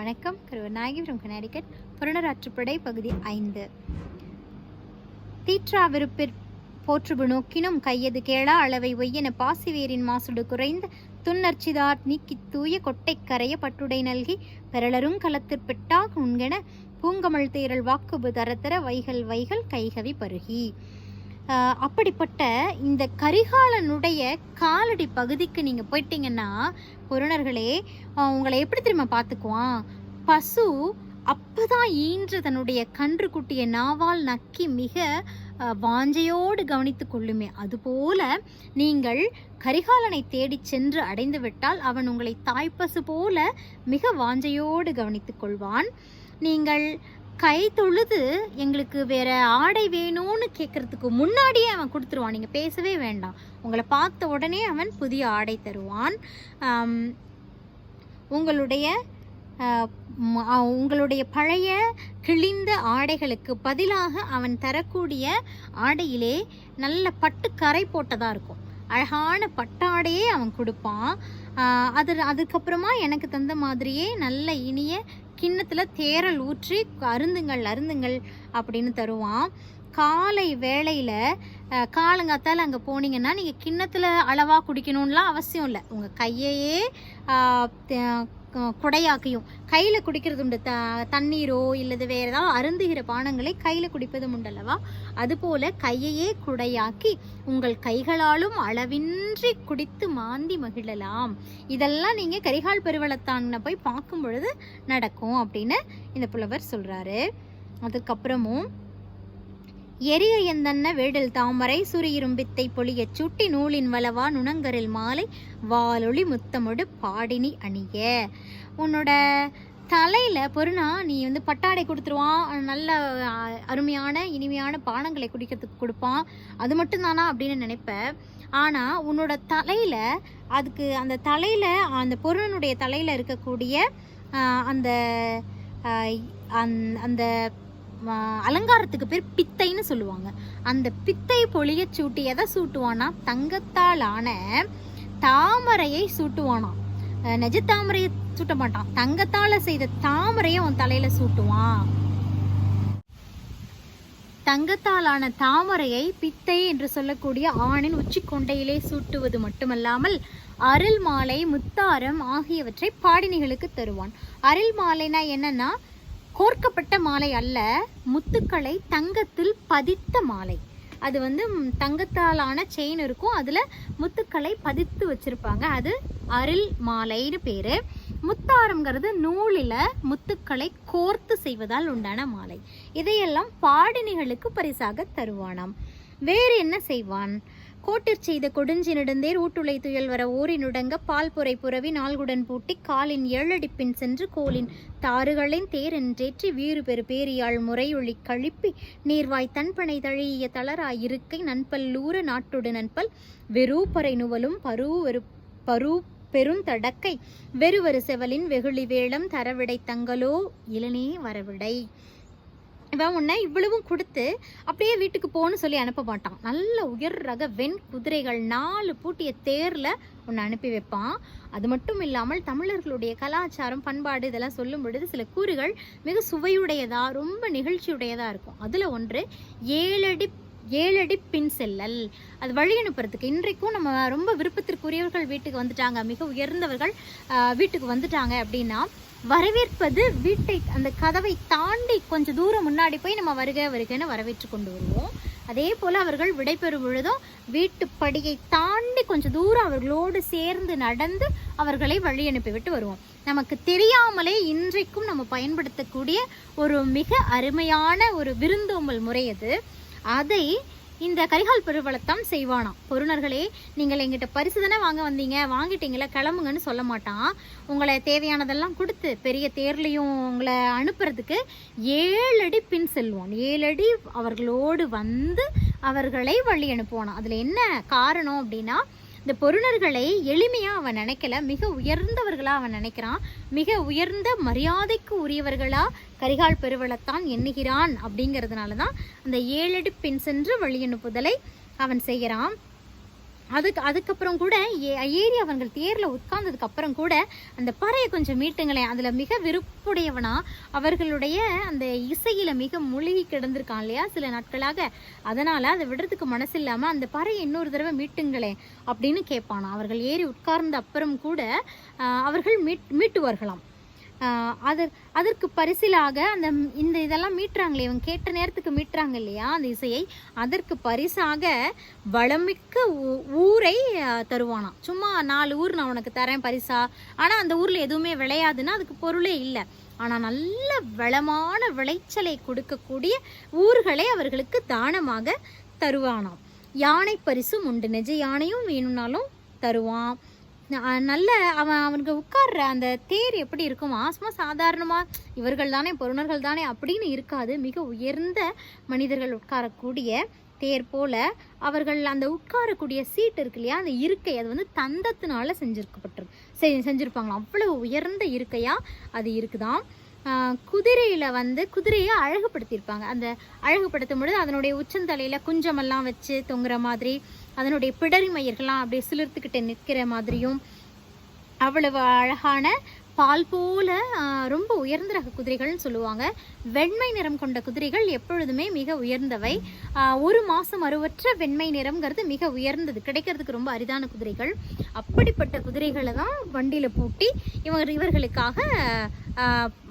வணக்கம். கருவநாயகி ஃப்ரம் கனேடிகட் புறநராற்றுப்படை பகுதி ஐந்து. தீற்றாவிருப்பிற் போற்றுபு நோக்கினும் கையது கேளா அளவை ஒய்யென பாசிவேரின் மாசுடு குறைந்து துன்னர்ச்சிதார் நீக்கி தூய கொட்டை கரைய பட்டுடை நல்கி பெறலரும் களத்திற்பெட்டாக உண்கென பூங்கமல் தேரல் வாக்குபு தரத்தர வைகள் வைகள் கைகவி பருகி. அப்படிப்பட்ட இந்த கரிகாலனுடைய காலடி பகுதிக்கு நீங்கள் போயிட்டீங்கன்னா பொருணர்களே உங்களை எப்படி தெரியுமா பார்த்துக்குவான்? பசு அப்பதான் ஈன்ற தன்னுடைய கன்று குட்டிய நாவால் நக்கி மிக வாஞ்சையோடு கவனித்து கொள்ளுமே. அதுபோல நீங்கள் கரிகாலனை தேடிச் சென்று அடைந்து விட்டால் அவன் உங்களை தாய்ப்பசு போல மிக வாஞ்சையோடு கவனித்துக் கொள்வான். நீங்கள் கை தொழுது எங்களுக்கு வேற ஆடை வேணும்னு கேட்கறதுக்கு முன்னாடியே அவன் கொடுத்துருவான். நீங்கள் பேசவே வேண்டாம். உங்களை பார்த்த உடனே அவன் புதிய ஆடை தருவான். உங்களுடைய உங்களுடைய பழைய கிழிந்த ஆடைகளுக்கு பதிலாக அவன் தரக்கூடிய ஆடையிலே நல்ல பட்டு கரை போட்டதாக இருக்கும். அழகான பட்டாடையே அவன் கொடுப்பான். அது அதுக்கப்புறமா எனக்கு தந்த மாதிரியே நல்ல இனிய கிண்ணத்தில் தேரல் ஊற்றி அருந்துங்கள் அருந்துங்கள் அப்படின்னு தருவான். காலை வேளையில் காலங்காத்தால் அங்கே போனீங்கன்னா நீங்கள் கிண்ணத்தில் அளவாக குடிக்கணும்லாம் அவசியம் இல்லை. உங்கள் கையையே குடையாக்கியும். கையில் குடிக்கிறது உண்டு த தண்ணீரோ இல்லது வேறு ஏதாவது அருந்துகிற பானங்களை கையில் குடிப்பதும் உண்டல்லவா? அதுபோல கையையே குடையாக்கி உங்கள் கைகளாலும் அளவின்றி குடித்து மாந்தி மகிழலாம். இதெல்லாம் நீங்கள் கரிகால் பெருவளத்தான போய் பார்க்கும் பொழுது நடக்கும் அப்படின்னு இந்த புலவர் சொல்கிறாரு அதுக்கப்புறமும் எரிய எந்தன்ன வேடல் தாமரை சுரியிரும்பித்தை பொழியச் சுட்டி நூலின் வளவா நுணங்கரில் மாலை வாலொளி முத்தமொடு பாடினி அணிய. உன்னோட தலையில் பொருணா நீ வந்து பட்டாடை கொடுத்துருவான். நல்ல அருமையான இனிமையான பானங்களை குடிக்கிறதுக்கு கொடுப்பான். அது மட்டும்தானா அப்படின்னு நினைப்பேன் ஆனால் உன்னோட தலையில் அதுக்கு அந்த தலையில் அந்த பொருளனுடைய தலையில் இருக்கக்கூடிய அந்த அந்த- அலங்காரத்துக்கு பேர் பித்தைன்னு சொல்லுவாங்க. அந்த பித்தை பொழிய சூட்டி எதை சூட்டுவானா? தங்கத்தால் ஆன தாமரையை சூட்டுவானாம். நெஜ தாமரையை சூட்ட மாட்டான். தங்கத்தால செய்த தாமரையை உன் தலையில சூட்டுவான். தங்கத்தாலான தாமரையை பித்தை என்று சொல்லக்கூடிய ஆணின் உச்சி கொண்டையிலே சூட்டுவது மட்டுமல்லாமல் அருள் மாலை முத்தாரம் ஆகியவற்றை பாடினிகளுக்கு தருவான். அருள் மாலைனா என்னன்னா கோர்க்கப்பட்ட மாலை அல்ல முத்துக்களை தங்கத்தில் பதித்த மாலை. அது வந்து தங்கத்தாலான செயின் இருக்கும். அதில் முத்துக்களை பதித்து வச்சுருப்பாங்க. அது அருள் மாலைன்னு பேர். முத்தாரம்ங்கிறது நூலில் முத்துக்களை கோர்த்து செய்வதால் உண்டான மாலை. இதையெல்லாம் பாடினிகளுக்கு பரிசாக தருவானாம். வேறு என்ன செய்வான்? கோட்டிற் செய்த கொடுஞ்சி நெடுந்தேர் ஊட்டுளை துயல் வர ஓரினுடங்க பால் பொறை புறவி நாள்குடன் பூட்டி காலின் ஏழடிப்பின் சென்று கோலின் தாறுகளின் தேரென்றேற்றி வீறு பெரு பேரியாள் முறையொளி கழிப்பி நீர்வாய் தன்பனை தழிய தளராய் இருக்கை நண்பல்லூர நாட்டுடு நண்பல் வெறூப்பறை நுவலும் பருவரு பரூ பெருந்தடக்கை வெறுவரு செவலின் வெகுளி வேளம் தரவிடை தங்களோ இளனே வரவிடை. இவன் உன்னை இவ்வளவும் கொடுத்து அப்படியே வீட்டுக்கு போன்னு சொல்லி அனுப்ப மாட்டான். நல்ல உயர் ரக வெண் குதிரைகள் நாலு பூட்டிய தேரில் உன்னை அனுப்பி வைப்பான். அது மட்டும் இல்லாமல் தமிழர்களுடைய கலாச்சாரம் பண்பாடு இதெல்லாம் சொல்லும் பொழுது சில கூறுகள் மிக சுவையுடையதாக ரொம்ப நிகழ்ச்சியுடையதாக இருக்கும். அதில் ஒன்று ஏழடி ஏழடி பின் செல்லல். அது வழி அனுப்புறதுக்கு இன்றைக்கும் நம்ம ரொம்ப விருப்பத்திற்குரியவர்கள் வீட்டுக்கு வந்துட்டாங்க. மிக உயர்ந்தவர்கள் வீட்டுக்கு வந்துட்டாங்க அப்படின்னா வரவேற்பது வீட்டை அந்த கதவை தாண்டி கொஞ்சம் தூரம் முன்னாடி போய் நம்ம வருக வருகன்னு வரவேற்று கொண்டு வருவோம். அதே போல் அவர்கள் விடைபெறும் பொழுதும் வீட்டு படியை தாண்டி கொஞ்சம் தூரம் அவர்களோடு சேர்ந்து நடந்து அவர்களை வழி அனுப்பிவிட்டு வருவோம். நமக்கு தெரியாமலே இன்றைக்கும் நம்ம பயன்படுத்தக்கூடிய ஒரு மிக அருமையான ஒரு விருந்தோம்பல் முறை அது. அதை இந்த கரிகால் பெருவளத்தான் செய்வானாம். பொருணர்களே நீங்கள் எங்கிட்ட பரிசு தானே வாங்க வந்தீங்க? வாங்கிட்டீங்களா கிளம்புங்கன்னு சொல்ல மாட்டான். உங்களை தேவையானதெல்லாம் கொடுத்து பெரிய தேர்லையும் உங்களை அனுப்புறதுக்கு ஏழு அடி பின் செல்வான் ஏழு அடி அவர்களோடு வந்து அவர்களை வழி அனுப்புவானாம். அதில் என்ன காரணம் அப்படின்னா இந்த பொருணர்களை எளிமையாக அவன் நினைக்கல மிக உயர்ந்தவர்களா அவன் நினைக்கிறான். மிக உயர்ந்த மரியாதைக்கு உரியவர்களா கரிகால் பெருவளத்தான் எண்ணுகிறான் அப்படிங்கிறதுனால தான் அந்த ஏழடி பின் சென்று வழியனுப்புதலை அவன் செய்கிறான். அதுக்கு அதுக்கப்புறம் கூட ஏ ஏறி அவர்கள் தேரில் உட்கார்ந்ததுக்கு அப்புறம் கூட அந்த பறையை கொஞ்சம் மீட்டுங்களேன். அதில் மிக விருப்புடையவனா அவர்களுடைய அந்த இசையில் மிக மூழ்கி கிடந்திருக்கான் இல்லையா? சில நாட்களாக. அதனால் அதை விடுறதுக்கு மனசு இல்லாமல் அந்த பறையை இன்னொரு தடவை மீட்டுங்களேன் அப்படின்னு கேட்பானா அவர்கள் ஏறி உட்கார்ந்த அப்புறம் கூட அவர்கள் மீட் மீட்டுவார்களாம். அதற் அதற்கு பரிசிலாக அந்த இந்த இதெல்லாம் மீட்டுறாங்களே இவங்க கேட்ட நேரத்துக்கு மீட்டுறாங்க இல்லையா அந்த இசையை? அதற்கு பரிசாக வளமிக்க ஊ- ஊரை தருவானாம். சும்மா நாலு ஊர் நான் உனக்கு தரேன் பரிசா. ஆனால் அந்த ஊரில் எதுவுமே விளையாதுன்னா அதுக்கு பொருளே இல்லை. ஆனால் நல்ல வளமான விளைச்சலை கொடுக்கக்கூடிய ஊர்களை அவர்களுக்கு தானமாக தருவானாம். யானை பரிசும் உண்டு. நிஜ யானையும் வேணும்னாலும் தருவான் நல்ல அவன் அவனுக்கு உட்கார்ற அந்த தேர் எப்படி இருக்குமா சும்மா சாதாரணமாக இவர்கள் தானே பொருணர்கள் தானே அப்படின்னு இருக்காது. மிக உயர்ந்த மனிதர்கள் உட்காரக்கூடிய தேர் போல அவர்கள் அந்த உட்காரக்கூடிய சீட் இருக்கு இல்லையா அந்த இருக்கை அது வந்து தந்தத்தினால செஞ்சிருக்கப்பட்டிருக்கு. செஞ்சிருப்பாங்களாம். அவ்வளவு உயர்ந்த இருக்கையா அது இருக்குதான் குதிரையில வந்து குதிரையை அழகுபடுத்தியிருப்பாங்க. அந்த அழகுபடுத்தும் பொழுது அதனுடைய உச்சந்தலையில குஞ்சமெல்லாம் வச்சு தொங்குற மாதிரி அதனுடைய பிடரி மயிர்கள்லாம் அப்படியே சிலிர்த்துக்கிட்டு நிற்கிற மாதிரியும் அவ்வளவு அழகான பால் போல ரொம்ப உயர்ந்த ரக குதிரைகள்னு சொல்லுவாங்க. வெண்மை நிறம் கொண்ட குதிரைகள் எப்பொழுதுமே மிக உயர்ந்தவை. ஒரு மாதம் அருவற்ற வெண்மை நிறம்ங்கிறது மிக உயர்ந்தது. கிடைக்கிறதுக்கு ரொம்ப அரிதான குதிரைகள். அப்படிப்பட்ட குதிரைகளை தான் வண்டியில் பூட்டி இவங்க இவர்களுக்காக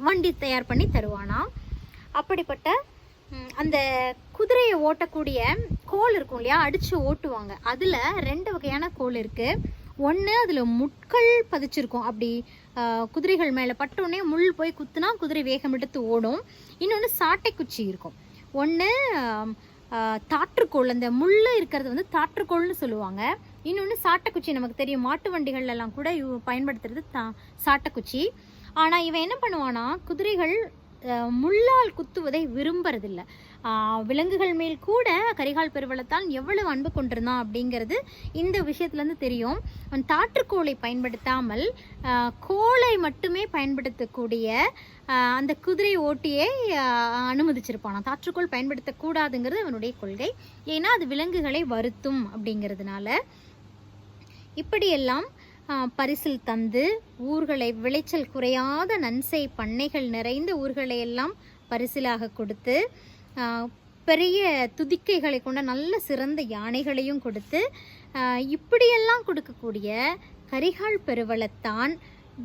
வண்டி தயார் பண்ணி தருவானா? அப்படிப்பட்ட அந்த குதிரையை ஓட்டக்கூடிய கோல் இருக்கும் இல்லையா? அடித்து ஓட்டுவாங்க. அதில் ரெண்டு வகையான கோல் இருக்குது ஒன்று அதில் முட்கள் பதிச்சிருக்கும். அப்படி குதிரைகள் மேலே பட்டோடனே முள் போய் குத்துனா குதிரை வேகம் எடுத்து ஓடும். இன்னொன்று சாட்டை குச்சி இருக்கும். ஒன்று தாற்றுக்கோள். அந்த முள் இருக்கிறது வந்து தாற்றுக்கோள்னு சொல்லுவாங்க. இன்னொன்று சாட்டைக்குச்சி நமக்கு தெரியும். மாட்டு வண்டிகள்லாம் கூட பயன்படுத்துறது தா சாட்டைக்குச்சி ஆனால் இவன் என்ன பண்ணுவானா குதிரைகள் முள்ளால் குத்துவதை விரும்புறதில்ல. விலங்குகள் மேல் கூட கரிகால் பெருவளத்தான் எவ்வளவு அன்பு கொண்டிருந்தான் அப்படிங்கிறது இந்த விஷயத்துலேருந்து தெரியும். அவன் தாற்றுக்கோளை பயன்படுத்தாமல் கோலை மட்டுமே பயன்படுத்தக்கூடிய அந்த குதிரை ஓட்டியை அனுமதிச்சிருப்பான் தாற்றுக்கோள் பயன்படுத்தக்கூடாதுங்கிறது அவனுடைய கொள்கை. ஏன்னா அது விலங்குகளை வருத்தும் அப்படிங்கிறதுனால. இப்படியெல்லாம் பரிசில் தந்து ஊர்களை விளைச்சல் குறையாத நன்சை பண்ணைகள் நிறைந்த ஊர்களை எல்லாம் பரிசிலாக கொடுத்து பெரிய துதிக்கைகளை கொண்ட நல்ல சிறந்த யானைகளையும் கொடுத்து இப்படியெல்லாம் கொடுக்கக்கூடிய கரிகால் பெருவளத்தான்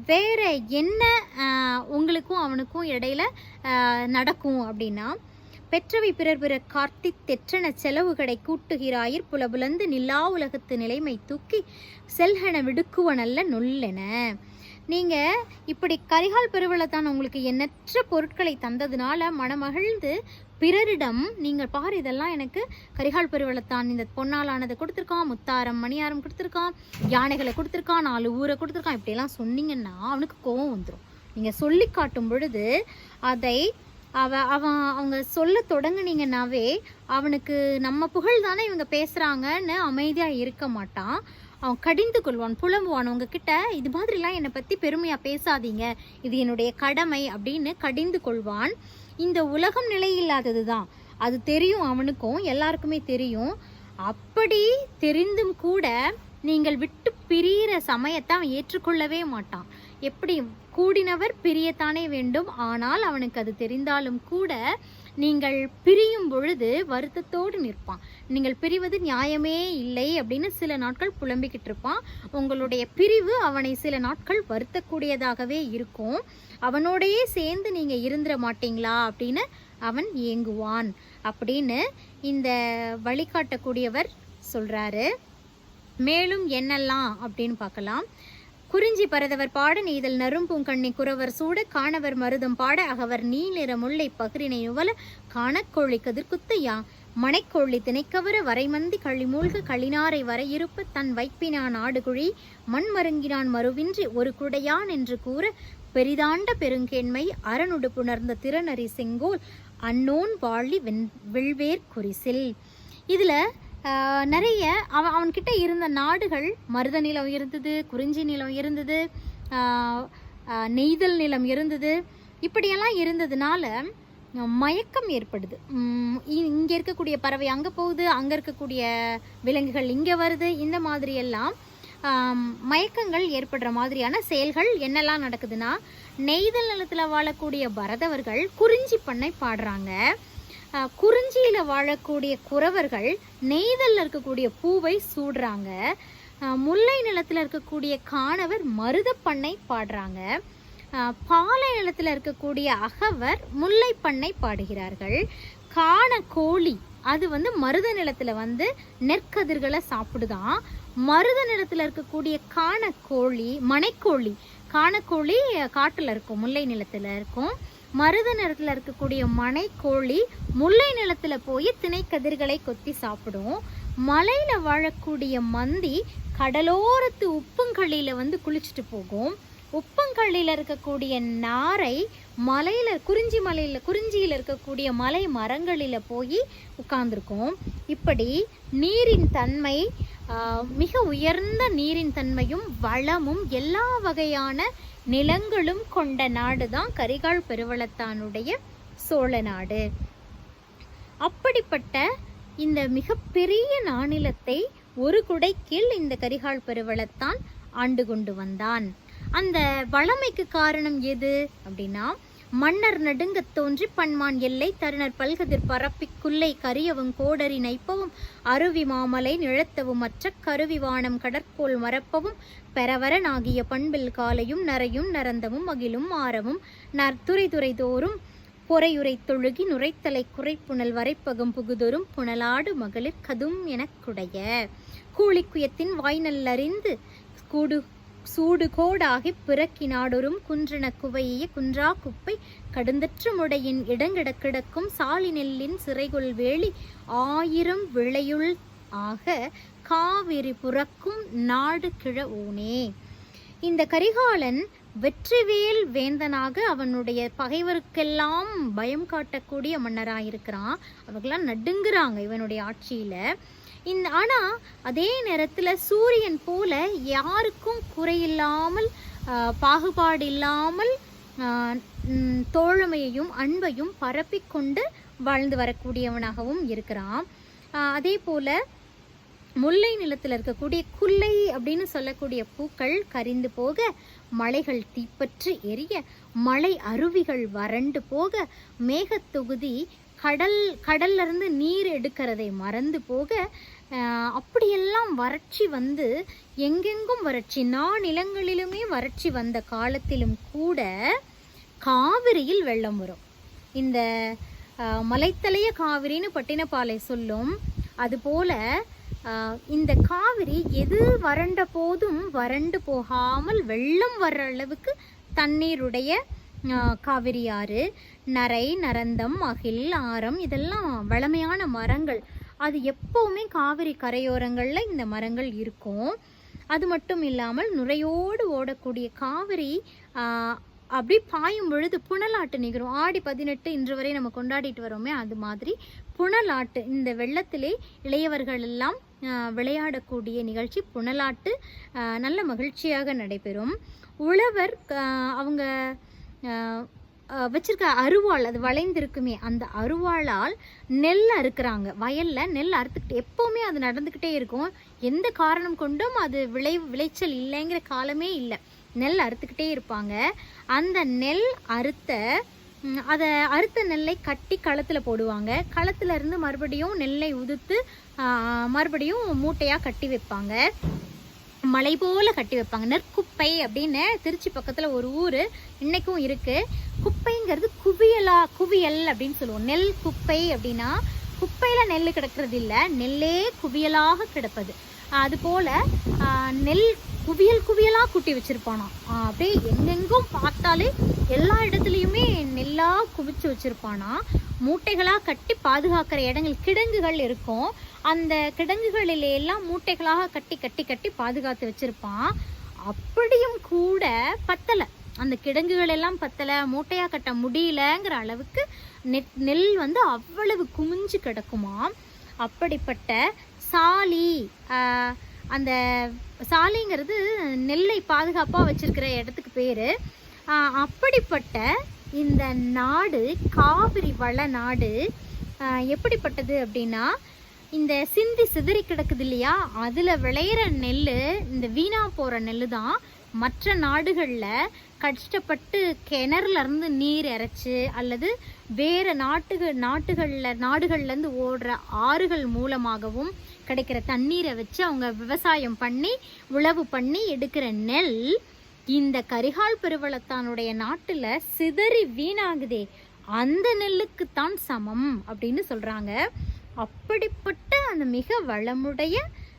வேற என்ன உங்களுக்கும் அவனுக்கும் இடையில நடக்கும் அப்படின்னா பெற்றவை பிறர் பிற கார்த்திக் தெற்றன செலவுகளை கூட்டுகிறாயிர் புலபுலந்து நிலா உலகத்து நிலைமை தூக்கி செல்கன விடுக்குவனல்ல நொல்லென நீங்கள் இப்படி கரிகால் பெருவளத்தான் உங்களுக்கு எண்ணற்ற பொருட்களை தந்ததுனால மனமகிழ்ந்து பிறரிடம் நீங்கள் பாரு இதெல்லாம் எனக்கு கரிகால் பெருவளத்தான் இந்த பொன்னாலானதை கொடுத்துருக்கான் முத்தாரம் மணியாரம் கொடுத்துருக்கான் யானைகளை கொடுத்துருக்கான் நாலு ஊரை கொடுத்துருக்கான் இப்படியெல்லாம் சொன்னீங்கன்னா அவனுக்கு கோவம் வந்துடும் நீங்கள் சொல்லி காட்டும் பொழுது அதை அவ அவன் அவங்க சொல்ல தொடங்கினீங்கன்னாவே அவனுக்கு நம்ம புகழ் தானே இவங்க பேசுகிறாங்கன்னு அமைதியாக இருக்க மாட்டான். அவன் கடிந்து கொள்வான் புலம்புவான். உங்ககிட்ட இது மாதிரிலாம் என்னை பற்றி பெருமையாக பேசாதீங்க. இது என்னுடைய கடமை அப்படின்னு கடிந்து கொள்வான். இந்த உலகம் நிலையில்லாதது தான் அது தெரியும் அவனுக்கும் எல்லாருக்குமே தெரியும். அப்படி தெரிந்தும் கூட நீங்கள் விட்டு பிரியிற சமயத்தை அவன் ஏற்றுக்கொள்ளவே மாட்டான். எப்படி கூடினவர் பிரியத்தானே வேண்டும். ஆனால் அவனுக்கு அது தெரிந்தாலும் கூட நீங்கள் பிரியும் பொழுது வருத்தத்தோடு நிற்பான். நீங்கள் பிரிவது நியாயமே இல்லை அப்படின்னு சில நாட்கள் புலம்பிக்கிட்டு இருப்பான். உங்களுடைய பிரிவு அவனை சில நாட்கள் வருத்தக்கூடியதாகவே இருக்கும். அவனோடையே சேர்ந்து நீங்கள் இருந்துட மாட்டீங்களா அப்படின்னு அவன் ஏங்குவான் அப்படின்னு இந்த வழிகாட்டக்கூடியவர் சொல்கிறாரு மேலும் என்னெல்லாம் அப்படின்னு பார்க்கலாம். குறிஞ்சி பரதவர் பாட நெய்தல் நரும்பூங்கண்ணி குறவர் சூட காணவர் மருதம் பாட அகவர் நீநிற முல்லை பகிரினை நுவல காணக்கோழி கதிர்குத்தையா? மனைக்கோழி திணைக்கவர வரைமந்தி களிமூழ்க களினாரை வரையிருப்ப தன் வைப்பினான் ஆடுகுழி மண் மருங்கினான் மறுவின்றி ஒரு குடையான் என்று கூற பெரிதாண்ட பெருங்கேண்மை அரணுடு புணர்ந்த திறனறி செங்கோல் அன்னோன் வாழி வெண் வெள்வேர் குறிசில் இதில் நிறைய அவன் அவன்கிட்ட இருந்த நாடுகள் மருத நிலம் இருந்தது குறிஞ்சி நிலம் இருந்தது நெய்தல் நிலம் இருந்தது. இப்படியெல்லாம் இருந்ததுனால மயக்கம் ஏற்படுது. இங்கே இ- இருக்கக்கூடிய பறவை அங்கே போகுது அங்கே இருக்கக்கூடிய விலங்குகள் இங்கே வருது இந்த மாதிரி எல்லாம் மயக்கங்கள் ஏற்படுற மாதிரியான செயல்கள் என்னெல்லாம் நடக்குதுன்னா நெய்தல் நிலத்தில் வாழக்கூடிய பரதவர்கள் குறிஞ்சி பண்ணை பாடுறாங்க. குறிஞ்சியில் வாழக்கூடிய குறவர்கள் நெய்தலில் இருக்கக்கூடிய பூவை சூடுறாங்க. முல்லை நிலத்தில் இருக்கக்கூடிய காணவர் மருதப்பண்ணை பாடுறாங்க. பாலை நிலத்தில் இருக்கக்கூடிய அகவர் முல்லை பண்ணை பாடுகிறார்கள். காண கோழி அது வந்து மருத நிலத்தில் வந்து நெற்கதிர்களை சாப்பிடுதான். மருத நிலத்தில் இருக்கக்கூடிய காண கோழி மனைக்கோழி காணக்கோழி காட்டில் இருக்கும் முல்லை நிலத்தில் இருக்கும். மருத நிறத்தில் இருக்கக்கூடிய மனைக்கோழி முல்லை நிலத்தில் போய் திணைக்கதிர்களை கொத்தி சாப்பிடும். மலையில் வாழக்கூடிய மந்தி கடலோரத்து உப்புங்களில வந்து குளிச்சுட்டு போகும். உப்பங்கள்ளியில் இருக்கக்கூடிய நாரை மலையில் குறிஞ்சி மலையில் குறிஞ்சியில் இருக்கக்கூடிய மலை மரங்களில் போய் உட்கார்ந்துருக்கும். இப்படி நீரின் தன்மை மிக உயர்ந்த நீரின் தன்மையும் வளமும் எல்லா வகையான நிலங்களும் கொண்ட நாடு தான் கரிகால் பெருவளத்தானுடைய சோழ நாடு. அப்படிப்பட்ட இந்த மிகப்பெரிய நாணிலத்தை ஒரு குடை கீழ் இந்த கரிகால் பெருவளத்தான் ஆண்டு கொண்டு வந்தான். அந்த வளமைக்கு காரணம் எது அப்படின்னா மன்னர் நடுங்கத் தோன்றி பன்மான் எல்லை தருணர் பல்கதிர் பரப்பிக் குல்லை கரியவும் கோடரி நைப்பவும் அருவி மாமலை நிழத்தவும் மற்ற கருவி வானம் கடற்போல் மறப்பவும் பெறவரனாகிய பண்பில் காலையும் நரையும் நரந்தமும் மகிழும் ஆரவும் நற்துறை துறை தோறும் பொறையுரை தொழுகி நுரைத்தலை குறைப்புணல் வரைப்பகம் புகுதொரும் புனலாடு மகளிர் கதும் எனக்குடைய. கூலிக்குயத்தின் வாய்நல்லறிந்து கூடு சூடு கோடாகி பிறக்கினாடொரும் குன்றன குவையிய குன்றா குப்பை கடுந்தற்று முடையின் இடங்கிட கிடக்கும் சாலி நெல்லின் வேலி ஆயிரம் விளையுள் ஆக காவிரி புறக்கும் நாடு கிழ ஊனே. இந்த கரிகாலன் வெற்றிவேல் வேந்தனாக அவனுடைய பகைவருக்கெல்லாம் பயம் காட்டக்கூடிய மன்னராக இருக்கிறான் அவர்களாம் நடுங்குறாங்க இவனுடைய ஆட்சியில். இந்த ஆனால் அதே நேரத்தில் சூரியன் போல யாருக்கும் குறையில்லாமல் பாகுபாடு இல்லாமல் தோழமையையும் அன்பையும் பரப்பிக்கொண்டு வாழ்ந்து வரக்கூடியவனாகவும் இருக்கிறான். அதே போல் முல்லை நிலத்தில் இருக்கக்கூடிய குல்லை அப்படின்னு சொல்லக்கூடிய பூக்கள் கரிந்து போக மலைகள் தீப்பற்றி எரிய மலை அருவிகள் வறண்டு போக மேகத்தொகுதி கடல் கடல்ல இருந்து நீர் எடுக்கிறதை மறந்து போக அப்படியெல்லாம் வறட்சி வந்து எங்கெங்கும் வறட்சி நானிலங்களிலுமே வறட்சி வந்த காலத்திலும் கூட காவிரியில் வெள்ளம் வரும். இந்த மலைத்தலைய காவிரின்னு பட்டினப்பாலை சொல்லும். அதுபோல இந்த காவிரி எது வறண்ட போதும் வறண்டு போகாமல் வெள்ளம் வர்ற அளவுக்கு தண்ணீருடைய காவிரி ஆறு நரை நரந்தம் அகில் ஆரம் இதெல்லாம் வளமையான மரங்கள். அது எப்போவுமே காவிரி கரையோரங்களில் இந்த மரங்கள் இருக்கும். அது மட்டும் இல்லாமல் நுரையோடு ஓடக்கூடிய காவிரி அப்படி பாயும் பொழுது புனலாட்டு நிகழும். ஆடி பதினெட்டு இன்று வரை நம்ம கொண்டாடிட்டு வரோமே அது மாதிரி புனலாட்டு. இந்த வெள்ளத்திலே இளையவர்கள் எல்லாம் விளையாடக்கூடிய நிகழ்ச்சி புனலாட்டு நல்ல மகிழ்ச்சியாக நடைபெறும். உழவர் அவங்க வச்சிருக்க அருவாள் அது வளைந்திருக்குமே அந்த அருவாளால் நெல் அறுக்கிறாங்க. வயலில் நெல் அறுத்துக்கிட்டு எப்போவுமே அது நடந்துக்கிட்டே இருக்கும். எந்த காரணம் கொண்டும் அது விளை விளைச்சல் இல்லைங்கிற காலமே இல்லை. நெல் அறுத்துக்கிட்டே இருப்பாங்க. அந்த நெல் அறுத்த அதை அறுத்த நெல்லை கட்டி களத்தில் போடுவாங்க. களத்தில் இருந்து மறுபடியும் நெல்லை உதுத்து மறுபடியும் மூட்டையாக கட்டி வைப்பாங்க. மலை போல் கட்டி வைப்பாங்க. நெற்குப்பை அப்படின்னு திருச்சி பக்கத்தில் ஒரு ஊர் இன்றைக்கும் இருக்குது குப்பைங்கிறது குவியலா குவியல் அப்படின்னு சொல்லுவோம். நெல் குப்பை அப்படின்னா குப்பையில் நெல் கிடக்கிறது இல்லை. நெல்லே குவியலாக கிடப்பது. அதுபோல் நெல் குவியல் குவியலாக குட்டி வச்சுருப்பானா? அப்படியே எங்கெங்கும் பார்த்தாலே எல்லா இடத்துலையுமே நெல்லாக குவிச்சு வச்சுருப்பானா? மூட்டைகளாக கட்டி பாதுகாக்கிற இடங்கள் கிடங்குகள் இருக்கும். அந்த கிடங்குகளில எல்லாம் மூட்டைகளாக கட்டி கட்டி கட்டி பாதுகாத்து வச்சுருப்பான். அப்படியும் கூட பத்தலை. அந்த கிடங்குகள் எல்லாம் பத்தலை. மூட்டையாக கட்ட முடியலங்கிற அளவுக்கு நெட் நெல் வந்து அவ்வளவு குமிஞ்சு கிடக்குமா அப்படிப்பட்ட சாலி அந்த சாலைங்கிறது நெல்லை பாதுகாப்பாக வச்சிருக்கிற இடத்துக்கு பேர். அப்படிப்பட்ட இந்த நாடு காவிரி வள நாடு எப்படிப்பட்டது அப்படின்னா இந்த சிந்தி சிதறி கிடக்குது இல்லையா? அதில் விளையிற நெல் இந்த வீணா போகிற நெல் தான் மற்ற நாடுகளில் கஷ்டப்பட்டு கிணறுலேருந்து நீர் இறைச்சி அல்லது வேறு நாட்டுகள் நாட்டுகளில் நாடுகள்லேருந்து ஓடுற ஆறுகள் மூலமாகவும் கிடைக்கிற தண்ணீரை வச்சு அவங்க விவசாயம் பண்ணி உழவு பண்ணி எடுக்கிற நெல் இந்த கரிகால் பெருவளத்தானுடைய நாட்டில் சிதறி வீணாகுதே. அந்த நெல்லுக்குத்தான் சமம் அப்படின்னு சொல்கிறாங்க அப்படிப்பட்ட அந்த மிக வளமுடைய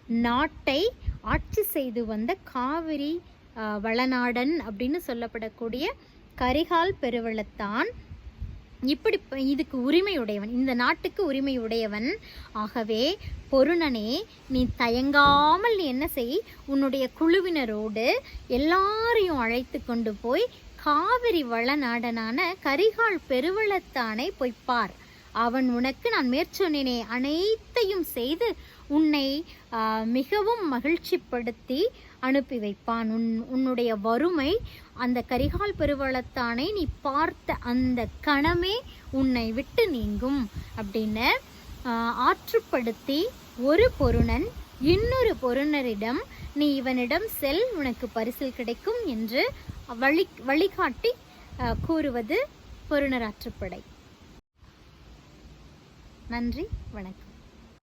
நாட்டை ஆட்சி செய்து வந்த காவிரி வளநாடன் அப்படின்னு சொல்லப்படக்கூடிய கரிகால் பெருவளத்தான் இப்படி இதுக்கு உரிமையுடையவன் இந்த நாட்டுக்கு உரிமையுடையவன். ஆகவே பொருணனே நீ தயங்காமல் நீ என்ன செய் உன்னுடைய குழுவினரோடு எல்லாரையும் அழைத்து கொண்டு போய் காவிரி வளநாடனான கரிகால் பெருவளத்தானை போய் பார் அவன் உனக்கு நான் மேற்சொன்னினே அனைத்தையும் செய்து உன்னை மிகவும் மகிழ்ச்சிப்படுத்தி அனுப்பி வைப்பான். உன் உன்னுடைய வறுமை அந்த கரிகால் பெருவளத்தானை நீ பார்த்த அந்த கணமே உன்னை விட்டு நீங்கும் அப்படின்னு ஆற்றுப்படுத்தி ஒரு பொருணன் இன்னொரு பொருணரிடம் நீ இவனிடம் செல் உனக்கு பரிசில் கிடைக்கும் என்று வழி வழிகாட்டி கூறுவது பொருணராற்றுப்படை. நன்றி வணக்கம்.